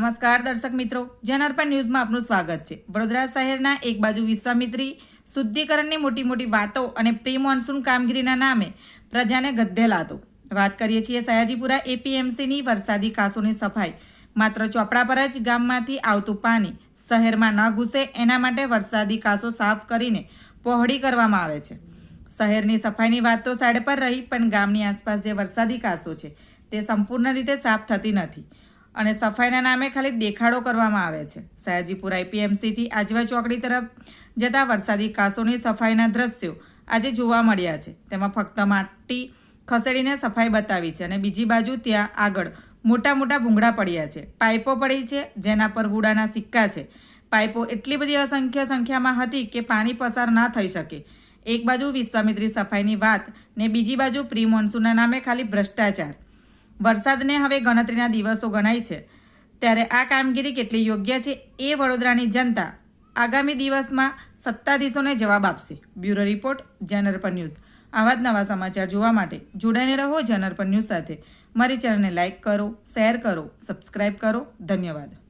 નમસ્કાર દર્શક મિત્રો જનઅર્પણ ન્યૂઝમાં આપનું સ્વાગત છે. વડોદરા શહેરના એક બાજુ વિશ્વામિત્રી શુદ્ધિકરણની મોટી મોટી વાતો અને પ્રી મોન્સૂન કામગીરીના નામે પ્રજાને ગદ્દેલાતો વાત કરીએ છીએ સયાજીપુરા એપીએમસીની વરસાદી કાંસોની સફાઈ. માત્ર ચોપડા પર જ ગામમાંથી આવતું પાણી શહેરમાં ન ઘૂસે, એના માટે વરસાદી કાંસો સાફ કરીને પહોળી કરવામાં આવે છે. શહેરની સફાઈની વાત તો સાઈડ પર રહી, પણ ગામની આસપાસ જે વરસાદી કાંસો છે, તે સંપૂર્ણ રીતે સાફ થતી નથી. અને સફાઈના નામે ખાલી દેખાડો કરવામાં આવે છે. સયાજીપુર આઈપીએમસીથી આજવા ચોકડી તરફ જતા વરસાદી કાસોની સફાઈના દ્રશ્યો આજે જોવા મળ્યા છે. તેમાં ફક્ત માટી ખસેડીને સફાઈ બતાવી છે અને બીજી બાજુ ત્યાં આગળ મોટા મોટા ભૂંગળા પડ્યા છે. પાઇપો પડી છે, જેના પર વુડાના સિક્કા છે. પાઇપો એટલી બધી અસંખ્ય સંખ્યામાં હતી કે પાણી પસાર ના થઈ શકે. એક બાજુ વિશ્વામિત્રી સફાઈની વાત ને બીજી બાજુ પ્રી મોન્સૂનના નામે ખાલી ભ્રષ્ટાચાર. વરસાદને હવે ગણતરીના દિવસો ગણાય છે. ત્યારે આ કામગીરી કેટલી યોગ્ય છે એ વડોદરાની જનતા આગામી દિવસમાં સત્તાધીશોને જવાબ આપશે. બ્યુરો રિપોર્ટ જનરપન ન્યૂઝ. આવા જ નવા સમાચાર જોવા માટે જોડાઈને રહો જનરપન ન્યૂઝ સાથે. મારી ચેનલને લાઇક કરો, શેર કરો, સબસ્ક્રાઇબ કરો. ધન્યવાદ.